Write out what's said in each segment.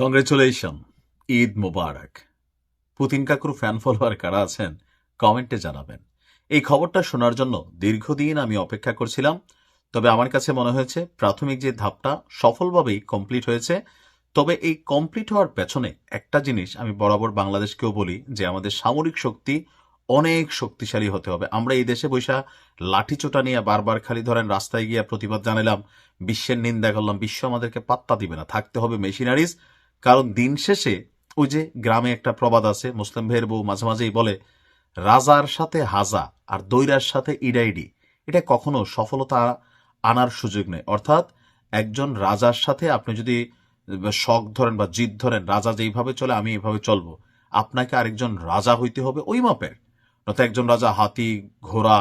Congratulation Eid মোবারক। Putin কাকুর fan follower কারা আছেন কমেন্টে জানাবেন। এই খবরটা শোনার জন্য দীর্ঘদিন আমি অপেক্ষা করছিলাম, তবে আমার কাছে মনে হয়েছে প্রাথমিক যে ধাপটা সফলভাবেই কমপ্লিট হয়েছে, তবে এই কমপ্লিট হওয়ার পেছনে একটা জিনিস আমি বরাবর বাংলাদেশকেও বলি যে আমাদের সামরিক শক্তি অনেক শক্তিশালী হতে হবে। আমরা এই দেশে বৈশা লাঠিচোটা নিয়ে বারবার খালি ধরেন রাস্তায় গিয়ে প্রতিবাদ জানালাম, বিশ্বের নিন্দা করলাম, বিশ্ব আমাদেরকে পাত্তা দিবে না, থাকতে হবে মেশিনারিজ কারণ দিন শেষে ওই যে গ্রামে একটা প্রবাদ আছে, মুসলিম ভাইয়ের বউ মাঝে মাঝেই বলে, রাজার সাথে হাজা আর দৈরার সাথে ইডাইডি, এটা কখনো সফলতা আনার সুযোগ নেই। অর্থাৎ একজন রাজার সাথে আপনি যদি শখ ধরেন বা জিদ ধরেন, রাজা যেইভাবে চলে, আমি এইভাবে চলবো। আপনাকে আরেকজন রাজা হইতে হবে ওই মাপের। নয়তো একজন রাজা হাতি, ঘোড়া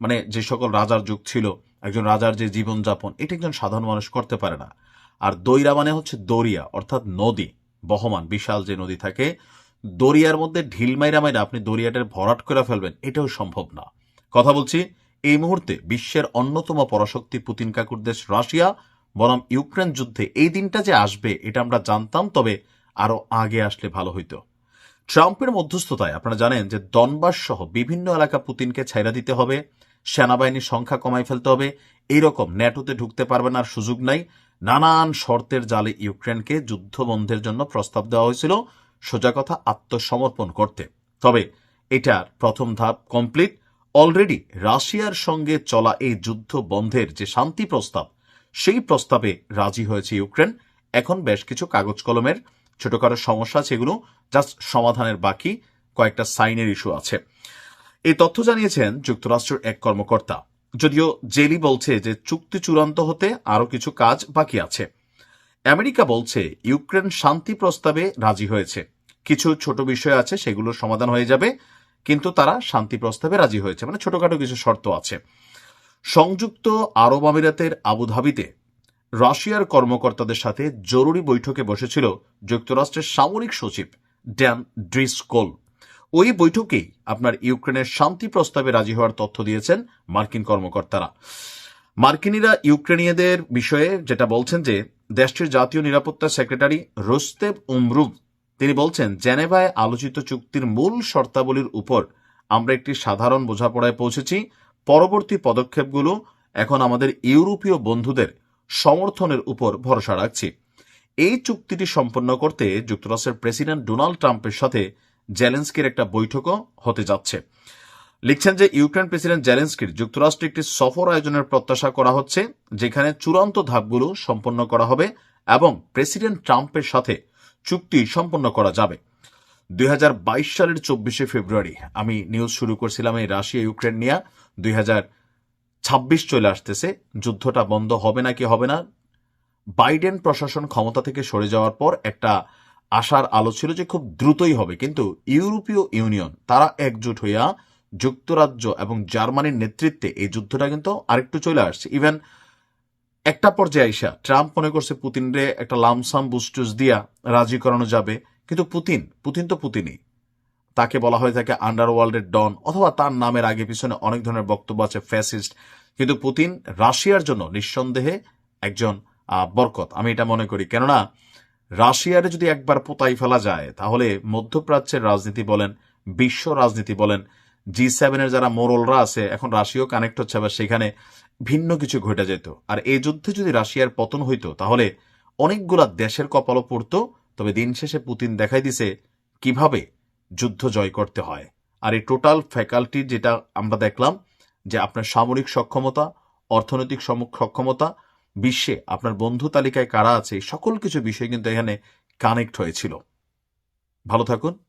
মানে যে সকল রাজার যুগ ছিল, একজন রাজার যে জীবনযাপন, এটা একজন সাধারণ মানুষ করতে পারে না। আর দৈরা মানে হচ্ছে দরিয়া, অর্থাৎ নদী, বহমান, বিশাল যে নদী থাকে। দরিয়ার মধ্যে ঢিল মাইরা মাইরা আপনি দরিয়াটার ভরাট করে ফেলবেন, এটাও সম্ভব না। কথা বলছি, এই মুহূর্তে বিশ্বের অন্যতম পরাশক্তি পুতিন কাকুর দেশ রাশিয়া, বনাম ইউক্রেন যুদ্ধে এই দিনটা যে আসবে, এটা আমরা জানতাম, তবে আরও আগে আসলে ভালো হইতো। ট্রাম্পের মধ্যস্থতায় আপনারা জানেন যে দনবাস সহ বিভিন্ন এলাকা পুতিনকে ছাইরা দিতে হবে, সেনাবাহিনীর সংখ্যা কমাই ফেলতে হবে, এইরকম ন্যাটোতে ঢুকতে পারবেন আর সুযোগ নাই। নানান শর্তের জালে ইউক্রেনকে যুদ্ধবন্ধের জন্য প্রস্তাব দেওয়া হয়েছিল। সোজা কথা, আত্মসমর্পণ করতে। তবে এটার প্রথম ধাপ কমপ্লিট অলরেডি রাশিয়ার সঙ্গে চলা এই যুদ্ধ বন্ধের যে শান্তি প্রস্তাব, সেই প্রস্তাবে রাজি হয়েছে ইউক্রেন। এখন বেশ কিছু কাগজ কলমের ছোটখাটো সমস্যা আছে এগুলো। জাস্ট সমাধানের বাকি কয়েকটা সাইনের ইস্যু আছে। এই তথ্য জানিয়েছেন যুক্তরাষ্ট্রের এক কর্মকর্তা। যদিও জেলি বলছে যে চুক্তি চূড়ান্ত হতে আরও কিছু কাজ বাকি আছে। আমেরিকা বলছে ইউক্রেন শান্তি প্রস্তাবে রাজি হয়েছে। কিছু ছোট বিষয় আছে, সেগুলোর সমাধান হয়ে যাবে, কিন্তু তারা শান্তি প্রস্তাবে রাজি হয়েছে। মানে ছোটখাটো কিছু শর্ত আছে। সংযুক্ত আরব আমিরাতের আবুধাবিতে রাশিয়ার কর্মকর্তাদের সাথে জরুরি বৈঠকে বসেছিল যুক্তরাষ্ট্রের সামরিক সচিব ড্যান ড্রিসকোল। ওই বৈঠকেই আপনার ইউক্রেনের শান্তি প্রস্তাবে রাজি হওয়ার তথ্য দিয়েছেন মার্কিন কর্মকর্তারা। মার্কিনীরা ইউক্রেনীয়দের বিষয়ে যেটা বলছেন যে, দেশটির জাতীয় নিরাপত্তা সেক্রেটারি রোস্তেব উমরুভ, তিনি বলছেন, জেনেভায় আলোচিত চুক্তির মূল শর্তাবলীর উপর আমরা একটি সাধারণ বোঝাপড়ায় পৌঁছেছি। পরবর্তী পদক্ষেপগুলো এখন আমাদের ইউরোপীয় বন্ধুদের সমর্থনের উপর ভরসা রাখছি। এই চুক্তিটি সম্পন্ন করতে যুক্তরাষ্ট্রের প্রেসিডেন্ট ডোনাল্ড ট্রাম্পের সাথে জেলেন্সকির একটা বৈঠকও হতে যাচ্ছে। লিখছেন যে, ইউক্রেন প্রেসিডেন্ট জেলেন্সকির যুক্তরাষ্ট্রে একটি সফর আয়োজনের প্রত্যাশা করা হচ্ছে, যেখানে চূড়ান্ত ধাপগুলো সম্পন্ন করা হবে এবং প্রেসিডেন্ট ট্রাম্পের সাথে চুক্তি সম্পন্ন করা যাবে। দুই হাজার বাইশ সালের চব্বিশে ফেব্রুয়ারি আমি নিউজ শুরু করছিলাম এই রাশিয়া ইউক্রেন নিয়ে। দুই ছাব্বিশ চলে আসতেছে, যুদ্ধটা বন্ধ হবে না কি হবে না? বাইডেন প্রশাসন ক্ষমতা থেকে সরে যাওয়ার পর একটা আশার আলো ছিল যে খুব দ্রুতই হবে। কিন্তু ইউরোপীয় ইউনিয়ন, তারা একজোট হইয়া যুক্তরাজ্য এবং জার্মানির নেতৃত্বে এই যুদ্ধটা কিন্তু আরেকটু চলে আসছে। ইভেন একটা পর্যায়ে আইসা ট্রাম্প মনে করছে, পুতিনরে একটা লামসাম বুস্টুস দিয়া রাজি করানো যাবে। কিন্তু পুতিন পুতিন তো পুতিনই। তাকে বলা হয়ে থাকে আন্ডারওয়ার্ল্ডের ডন, অথবা তার নামের আগে পিছনে অনেক ধরনের বক্তব্য আছে, ফ্যাসিস্ট। কিন্তু পুতিন রাশিয়ার জন্য নিঃসন্দেহে একজন বরকত। আমি এটা মনে করি। কেননা রাশিয়ারে যদি একবার পোতাই ফেলা যায়, তাহলে মধ্যপ্রাচ্যের রাজনীতি বলেন, বিশ্ব রাজনীতি বলেন, জি সেভেনের যারা মোরলরা আছে, এখন রাশিয়াও কানেক্ট হচ্ছে, আবার সেখানে ভিন্ন কিছু ঘটে যেত। আর এই যুদ্ধে যদি রাশিয়ার পতন হইতো, তাহলে অনেকগুলা দেশের কপালও পড়তো, তবে দিন শেষে পুতিন দেখাই দিছে কীভাবে যুদ্ধ জয় করতে হয়। আর এই টোটাল ফ্যাকাল্টি যেটা আমরা দেখলাম, যে আপনার সামরিক সক্ষমতা, অর্থনৈতিক সক্ষমতা বিশ্বে আপনার বন্ধু তালিকায় কারা আছে, সকল কিছু বিষয় কিন্তু এখানে কানেক্ট হয়েছিল। ভালো থাকুন।